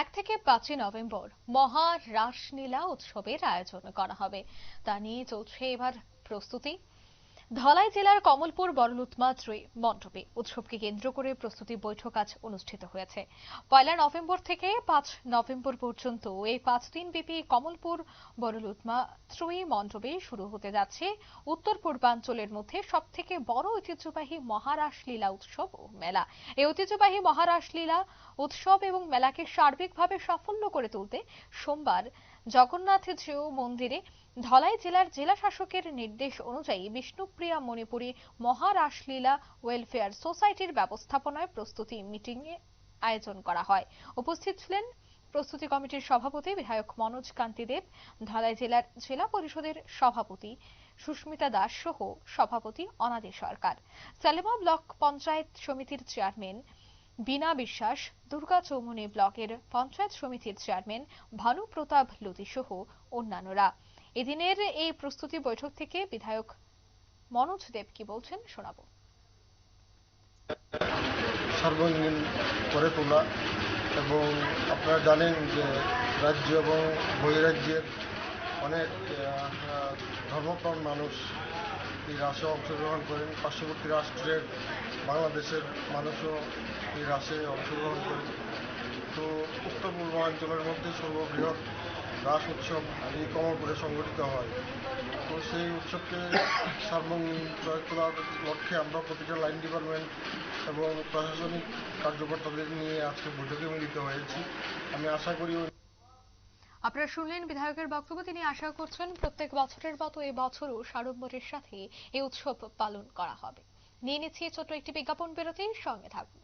এক থেকে পাঁচই নভেম্বর মহা রাসলীলা উৎসবের আয়োজন করা হবে। তা নিয়ে চলছে এবার প্রস্তুতি। ধলাই জেলার কমলপুর বড়লুতমা ত্রয়ী মণ্ডপে উৎসবকে কেন্দ্র করে প্রস্তুতি বৈঠক আজ অনুষ্ঠিত হয়েছে। পয়লা নভেম্বর থেকে পাঁচ নভেম্বর পর্যন্ত এই পাঁচ দিন ব্যাপী কমলপুর বড়লুতমা ত্রয়ী মণ্ডপে শুরু হতে যাচ্ছে। উত্তর পূর্বাঞ্চলের মধ্যে সব থেকে বড় ঐতিহ্যবাহী মহারাস লীলা উৎসব ও মেলা। এই ঐতিহ্যবাহী মহারাস লীলা উৎসব এবং মেলাকে সার্বিকভাবে সাফল্য করে তুলতে সোমবার জগন্নাথ মন্দিরে ধলাই জেলার জেলা শাসকের নির্দেশ অনুযায়ী বিষ্ণুপ্রিয়া মণিপুরী মহারাসলীলা ওয়েলফেয়ার সোসাইটির ব্যবস্থাপনায় প্রস্তুতি মিটিং আয়োজন করা হয়। উপস্থিত ছিলেন প্রস্তুতি কমিটির সভাপতি বিধায়ক মনোজ কান্তি দেব ধলাই জেলার জেলা পরিষদের সভাপতি সুস্মিতা দাস সহ সভাপতি অনাদি সরকার। সালেমা ব্লক পঞ্চায়েত সমিতির চেয়ারম্যান বিনা বিশ্বাস দুর্গা চৌমুনি ব্লকের পঞ্চায়েত সমিতির চেয়ারম্যান ভানু প্রতাপ লতি সহ অন্যান্যরা। এদিনের এই প্রস্তুতি বৈঠক থেকে বিধায়ক মনোজ দেব কি বলছেন শোনাবো। সর্বজনীন করে তোলা এবং আপনারা জানেন যে রাজ্য এবং বহিরাজ্যের অনেক ধর্মপ্রাণ মানুষ এই রাসে অংশগ্রহণ করেন পার্শ্ববর্তী রাষ্ট্রের বাংলাদেশের মানুষও এই রাসে অংশগ্রহণ করেন তো উত্তর পূর্বাঞ্চলের মধ্যে সর্ববৃহৎ রাস উৎসব এই কমলপুরে সংগঠিত হয়। তো সেই উৎসবকে জয় তোলার লক্ষ্যে আমরা প্রতিটা লাইন ডিপার্টমেন্ট এবং প্রশাসনিক কার্যকর্তাদের নিয়ে আজকে বৈঠকে মিলিত হয়েছি। আমি আশা করি আপনারা শুনলেন বিধায়কের বক্তব্য। তিনি আশা করছেন প্রত্যেক বছরের মতো এবছরও সাড়ম্বরের সাথে এই উৎসব পালন করা হবে। নিয়ে নিচ্ছি ছোট্ট একটি বিজ্ঞাপন বিরতির সঙ্গে থাকুন।